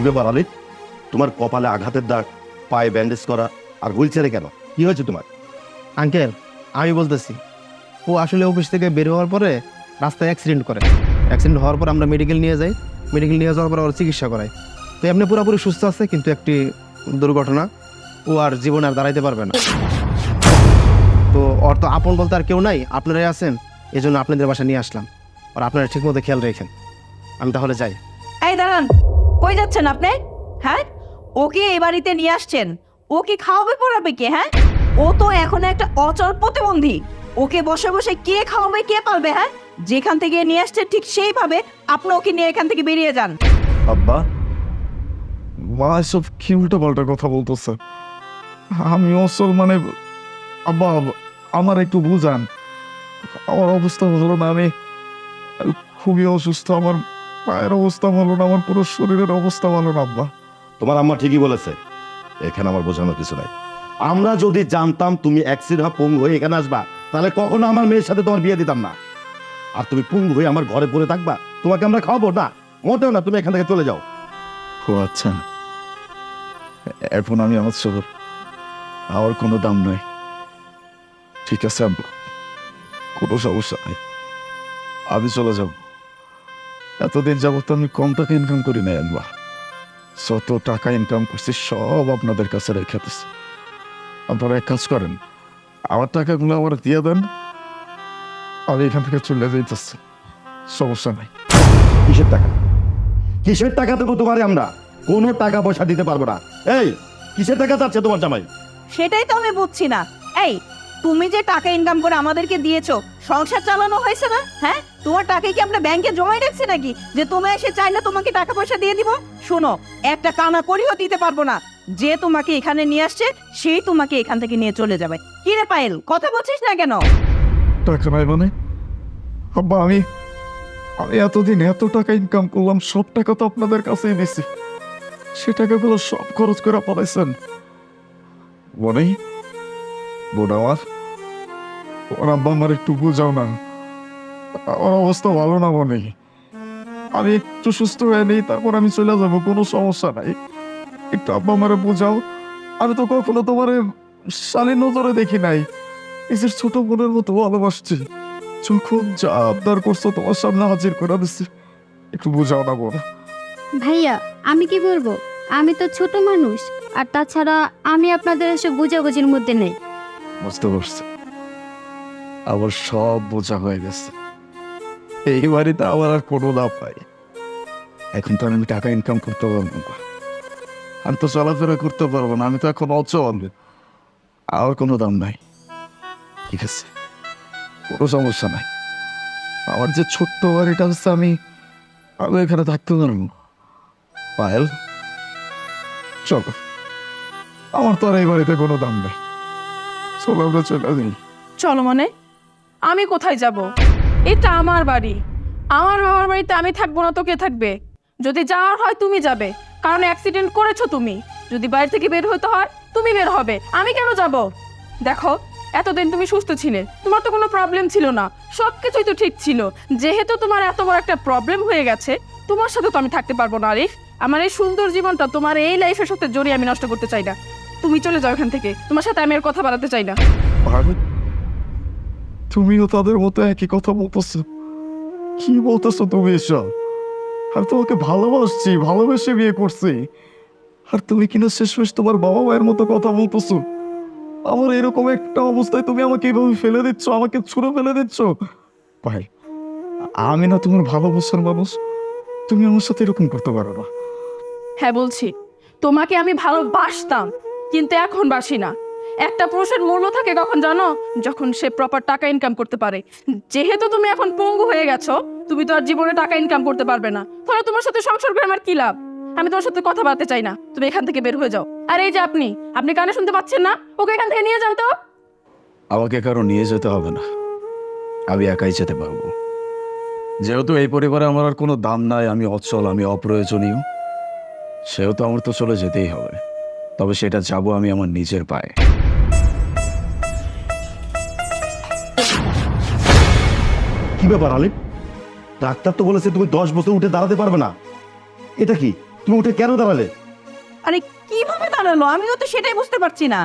কি ব্যাপার আলিফ তোমার কপালে আঘাতের দাগ পায়ে ব্যান্ডেজ করা আর হুইল চেয়ারে কেন? কি হয়েছে তোমার? আঙ্কেল আমি বলতেছি ও আসলে অফিস থেকে বের হওয়ার পরে রাস্তায় অ্যাক্সিডেন্ট করে। অ্যাক্সিডেন্ট হওয়ার পর আমরা মেডিকেল নিয়ে যাই মেডিকেল নিয়ে যাওয়ার পর ওর চিকিৎসা করাই। তো এমনি পুরোপুরি সুস্থ আছে কিন্তু একটি দুর্ঘটনা ও আর জীবনে আর দাঁড়াইতে পারবে না। তো ওর তো আপন বলতে আর কেউ নাই আপনারাই আছেন এই জন্য আপনাদের বাসা নিয়ে আসলাম। আর আপনারা ঠিকমতো খেয়াল রেখেন। আমি তাহলে যাই। এই দাঁড়ান। কই যাচ্ছেন আপনি? হ্যাঁ? ওকে এই বাড়িতে নিয়ে আসছেন? ও কি খাওয়াবে পড়াবে কে হ্যাঁ? ও তো এখন একটা অচল প্রতিবন্ধী। ওকে বসে বসে কে খাওয়াবে, কে পালবে হ্যাঁ? যেখান থেকে নিয়ে আসছে ঠিক সেইভাবে আপনি ওকে নিয়ে এখান থেকে বেরিয়ে যান। আব্বা, মা এসব কি উল্টো পাল্টা কথা বলতেছে? আমি অসল মানে আব্বা, আমার একটু বুঝান। আমার অবস্থা ভালো না, আমি খুবই অসুস্থ, আমার পায়ের অবস্থা ভালো না আমার পুরো শরীরের অবস্থা ভালো না আব্বা। তোমার আম্মা ঠিকই বলেছে। এখানে আমার বোঝানোর কিছু নাই। আমরা যদি জানতাম তুমি অ্যাক্সিডেন্ট পঙ্গু হয়ে এখানে আসবা তাহলে কখনো আমার মেয়ের সাথে তোমার বিয়ে দিতাম না। আর তুমি পঙ্গু হয়ে আমার ঘরে পড়ে থাকবা তোমাকে আমরা খাওয়াবো না? মোটেও না তুমি এখান থেকে চলে যাও। ও আচ্ছা। এখন আমি আমার সবর আমার কোনো দাম নাই ঠিক আছে আব্বা। কোনো সমস্যা নাই। আমি চলে যাব। এতদিন যাবত আমি কম টাকা ইনকাম করি না একবার যত টাকা ইনকাম করছি, সব আপনাদের কাছে রেখে দিচ্ছি আপনারা এক কাজ করেন, আমার টাকাগুলো আমার দিয়ে দেন, আমি এখান থেকে চলে যাইতেছি। সমস্যা নাই। কিসের টাকা? কিসের টাকা দেবো তোমারে আমরা? কোনো টাকা পয়সা দিতে পারব না। এই, কিসের টাকা চাচ্ছে তোমার জামাই? সেটাই তো আমি বুঝছি না। এই তুমি যে টাকা ইনকাম করে আমাদেরকে দিয়েছ, সংসার চালানো হয়েছে না? হ্যাঁ? তোমার টাকা কি আমরা ব্যাংকে জমাই রাখছি নাকি? যে তুমি এসে চাইলে তোমাকে টাকা পয়সা দিয়ে দিব? শোনো, একটা কানা করিও দিতে পারব না। যে তোমাকে এখানে নিয়ে আসছে, সেই তোমাকে এখান থেকে নিয়ে চলে যাবে। কি রে পায়েল, কথা বলছিস না কেন? টাকা নাই মানে? আব্বা, আমি আমি এতদিন এত টাকা ইনকাম করলাম, সব টাকা তো আপনাদের কাছেই দিছি সে টাকাগুলো সব খরচ করে পালাইছেন। মনে? বোন আমার? ওর আব্বা আমার একটু বুঝাও না। আমার অবস্থা ভালো না মনে আমি একটু সুস্থ হয়ে নেই তারপর আমি চলে যাব কোনো সমস্যা নাই। একটু আব্বা আমারে বুঝাও। আমি তো কখনো তোমার শালীর নজরে দেখি নাই। নিজের ছোট বোনের মতো ভালোবাসছি। যখন যা আবদার করছ তোমার সামনে হাজির করে দিচ্ছি একটু বুঝাও না বোন। ভাইয়া আমি কি বলব আমি তো ছোট মানুষ আর তাছাড়া আমি আপনাদের এসব বুঝাবুঝির মধ্যে নেই। বুঝতে পারছি। আমার সব বোঝা হয়ে গেছে। এই বাড়িতে আমার আর কোনো লাভ নাই। এখন তো আমি টাকা ইনকাম করতে পারব না। আমি তো চলাফেরা করতে পারব না, আমি তো এখন অচল। আর কোনো দাম নাই। ঠিক আছে, কোনো সমস্যা নাই। আমার যে ছোট্ট বাড়িটা হচ্ছে আমি আমি এখানে থাকতে পারব। পায়েল, চলো। আমার তো আর এই বাড়িতে কোনো দাম নেই। চলো, আমরা চলে চলো মানে? আমি কোথায় যাব? এটা আমার বাড়ি। আমার বাবার বাড়িতে আমি থাকব না তো কে থাকবে? যদি যাওয়ার হয় তুমি যাবে। কারণ অ্যাক্সিডেন্ট করেছ তুমি। যদি বাইরে থেকে বের হতে হয়, তুমি বের হবে। আমি কেন যাব? দেখো, এতদিন তুমি সুস্থ ছিলে। তোমার তো কোনো প্রবলেম ছিল না। সব কিছুই তো ঠিক ছিল। যেহেতু তোমার এত বড় একটা প্রবলেম হয়ে গেছে, তোমার সাথে তো আমি থাকতে পারব না, আরিফ। আমার এই সুন্দর জীবনটা তোমার এই লাইফের সাথে জড়িয়ে আমি নষ্ট করতে চাই না। তুমি চলে যাও এখান থেকে। তোমার সাথে আমি আর কথা বাড়াতে চাই না। তুমিও তাদের মতো একই কথা বলতেছো। কি বলতেছো তুমি এসব? আর তোমাকে ভালোবাসছি, ভালোবেসে বিয়ে করছি। আর তুমি কিনা শেষমেশ তোমার বাবা মায়ের মতো কথা বলতেছো। আমার এরকম একটা অবস্থায় তুমি আমাকে এইভাবে ফেলে দিচ্ছ, আমাকে ছুঁড়ে ফেলে দিচ্ছ। ভাই, আমি না তোমার ভালোবাসার মানুষ। তুমি আমার সাথে এরকম করতে পারো না। হ্যাঁ বলছি। তোমাকে আমি ভালোবাসতাম, কিন্তু এখন বাসি না। একটা পুরুষের মূল্য থাকে কখন জানো? যখন সে প্রপার টাকা ইনকাম করতে পারে। যেহেতু তুমি এখন পঙ্গু হয়ে গেছো, তুমি তো আর জীবনে টাকা ইনকাম করতে পারবে না। তাহলে তোমার সাথে সংসার করে আমার কি লাভ? আমি তোমার সাথে কথা বলতে চাই না। তুমি এখান থেকে বের হয়ে যাও। আর এই যে আপনি আপনি কানে শুনতে পাচ্ছেন না? ওকে এখান থেকে নিয়ে যান তো। আমাকে কারও নিয়ে যেতে হবে না। আমি একাই যেতে পারব। যেহেতু এই পরিবারে আমার আর কোনো দাম নাই, আমি অচল, আমি অপ্রয়োজনীয়, সেহেতু আমার তো চলে যেতেই হবে। তবে সেটা যাব আমি আমার নিজের পায়ে। কি ব্যাপার আলিফ ডাক্তার তো বলেছে তুমি দশ বছর উঠে দাঁড়াতে পারবে না। এটা কি? তুমি উঠে কেন দাঁড়ালে? আরে কীভাবে দাঁড়াল? আমিও তো সেটাই বুঝতে পারছি না।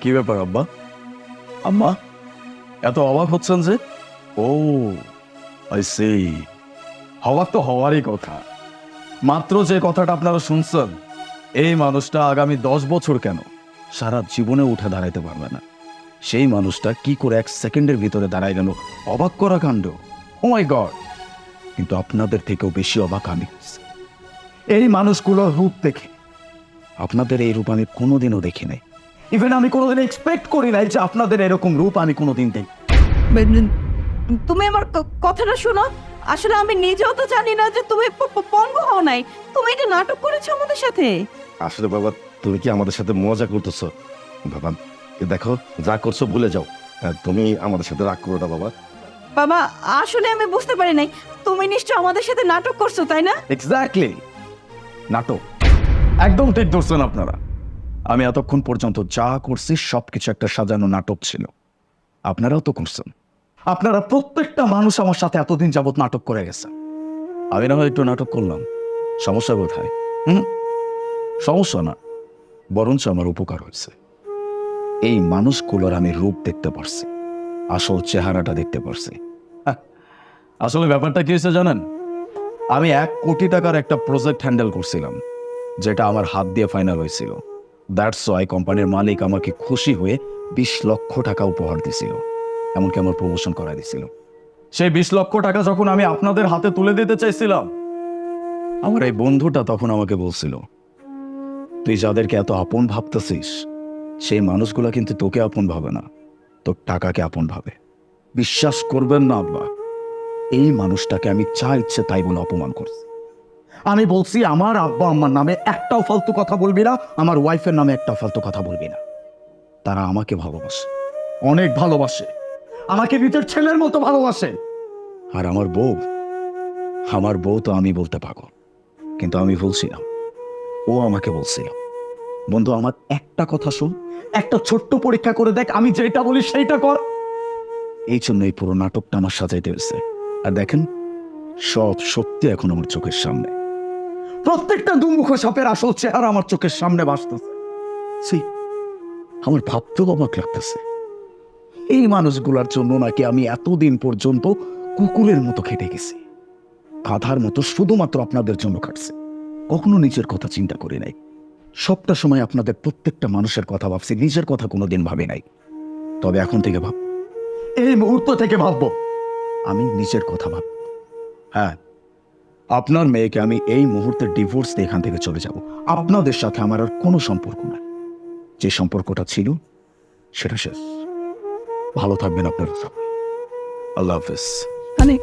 কি ব্যাপার আব্বা? আম্মা এত অবাক হচ্ছেন যে? ও আই সেই অবাক তো হওয়ারই কথা। মাত্র যে কথাটা আপনারা শুনছেন এই মানুষটা আগামী দশ বছর কেন সারা জীবনে উঠে দাঁড়াইতে পারবে না? সেই মানুষটা কি করে এক সেকেন্ডের ভিতরে দাঁড়ায় গেল? অবাক করা কাণ্ড। ও মাই গড কিন্তু আপনাদের থেকেও বেশি অবাক আমি। এই মানুষগুলোর রূপ দেখে। আপনাদের এই রূপ আমি কোনোদিনও দেখি নাই। ইভেন আমি কোনোদিন এক্সপেক্ট করি নাই যে আপনাদের এরকম রূপ আমি কোনোদিন দেখি। তুমি আমার কথাটা শোনো। আসলে আমি নিজেও তো জানি না যে তুমি পঙ্গু হও নাই। তুমি এটা নাটক করেছ আমাদের সাথে। আসলে বাবা তুমি কি আমাদের সাথে মজা করতেছো? বাবা দেখো যা করছ ভুলে যাও। হ্যাঁ, তুমি আমাদের সাথে রাগ করো না বাবা। বাবা আসলে আমি বুঝতে পারি নাই। তুমি নিশ্চয় আমাদের সাথে নাটক করছ তাই না? এক্স্যাক্টলি নাটক। একদম ঠিক ধরছেন আপনারা। আমি এতক্ষণ পর্যন্ত যা করছি সবকিছু একটা সাজানো নাটক ছিল। আপনারাও তো করছেন। আপনারা প্রত্যেকটা মানুষ আমার সাথে এতদিন যাবৎ নাটক করে গেছে। আমি না হয় একটু নাটক করলাম। সমস্যা কোথায়? হুম? সমস্যা না। বরঞ্চ আমার উপকার হয়েছে। এই মানুষগুলোর আমি রূপ দেখতে পারছি। আসল চেহারাটা দেখতে পারছি। হ্যাঁ, আসলে ব্যাপারটা কি হয়েছে জানেন? আমি এক কোটি টাকার একটা প্রজেক্ট হ্যান্ডেল করছিলাম যেটা আমার হাত দিয়ে ফাইনাল হয়েছিল। দ্যাটস ওয়াই কোম্পানির মালিক আমাকে খুশি হয়ে বিশ লক্ষ টাকা উপহার দিছিল এমনকি আমার প্রমোশন করা দিছিল। সেই বিশ লক্ষ টাকা যখন আমি আপনাদের হাতে তুলে দিতে চাইছিলাম আমার এই বন্ধুটা তখন আমাকে বলছিল তুই যাদেরকে এত আপন ভাবতেছিস সেই মানুষগুলো কিন্তু তোকে আপন ভাবে না, তোর টাকাকে আপন ভাবে। বিশ্বাস করবেন না আব্বা, এই মানুষটাকে আমি যা ইচ্ছে তাই বলে অপমান করছি। আমি বলছি, আমার আব্বা আম্মার নামে একটাও ফালতু কথা বলবি না, আমার ওয়াইফের নামে একটাও ফালতু কথা বলবি না। তারা আমাকে ভালোবাসে, অনেক ভালোবাসে, আমাকে নিজের ছেলের মতো ভালোবাসে। আর আমার বউ আমার বউ তো আমি বলতে পাগল, কিন্তু আমি বলছিলাম ও আমাকে বলছিল। বন্ধু আমার একটা কথা শুন। একটা ছোট্ট পরীক্ষা করে দেখ আমি যেটা বলি সেইটা কর। এই জন্য এই পুরো নাটকটা আমার সাজাইতে হয়েছে। আর দেখেন সব সত্যি এখন আমার চোখের সামনে। প্রত্যেকটা দুমুখ সাপের আসল চেহারা আমার চোখের সামনে ভাসতেছে। ছি, আমার ভাবতেও অবাক লাগতেছে। এই মানুষগুলোর জন্য নাকি আমি এতদিন পর্যন্ত কুকুরের মতো খেটে গেছি। গাধার মতো শুধুমাত্র আপনাদের জন্য খাটছে। কখনো নিজের কথা চিন্তা করি নাই। সবটা সময় আপনাদের প্রত্যেকটা মানুষের কথা ভাবছি নিজের কথা কোনোদিন ভাবি নাই। তবে এখন থেকে ভাব। এই মুহূর্ত থেকে ভাববো। আমি নিজের কথা ভাব। হ্যাঁ আপনার মেয়েকে আমি এই মুহূর্তে ডিভোর্স দিয়ে এখান থেকে চলে যাব। আপনাদের সাথে আমার আর কোনো সম্পর্ক নাই। যে সম্পর্কটা ছিল সেটা শেষ। ভালো থাকবেন আপনারা সবাই। আল্লাহ হাফেজ। আনিফ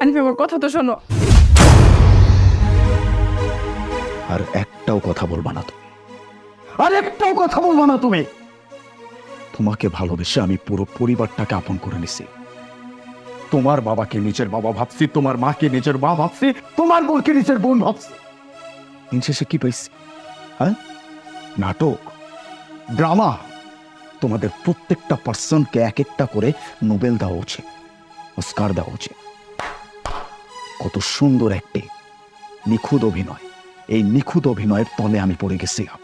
আনিফ আমার কথা তো শোনো। আর একটাও কথা বলবা না তুমি আর একটাও কথা বলবা না তুমি। তোমাকে ভালোবেসে আমি পুরো পরিবারটাকে আপন করে নিছি। তোমার বাবাকে নিজের বাবা ভাবছি তোমার মাকে নিজের মা ভাবছি তোমার বোনকে নিজের বোন ভাবছি। দিন শেষে কি পাইছি? হ্যাঁ? নাটক ড্রামা তোমাদের প্রত্যেকটা পার্সনকে এক একটা করে নোবেল দেওয়া উচিত অস্কার দেওয়া উচিত। কত সুন্দর একটি নিখুঁত অভিনয়। এই নিখুঁত অভিনয়ের তলে আমি পড়ে গেছিলাম।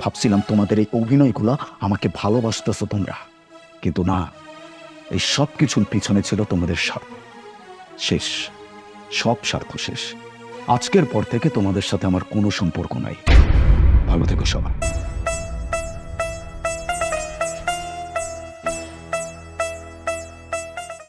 ভাবছিলাম তোমাদের এই অভিনয়গুলো আমাকে ভালোবাসতেছ তোমরা। কিন্তু না, এই সব কিছুর পিছনে ছিল তোমাদের স্বার্থ। শেষ, সব স্বার্থ শেষ। আজকের পর থেকে তোমাদের সাথে আমার কোনো সম্পর্ক নাই। ভালো থেকো সবাই।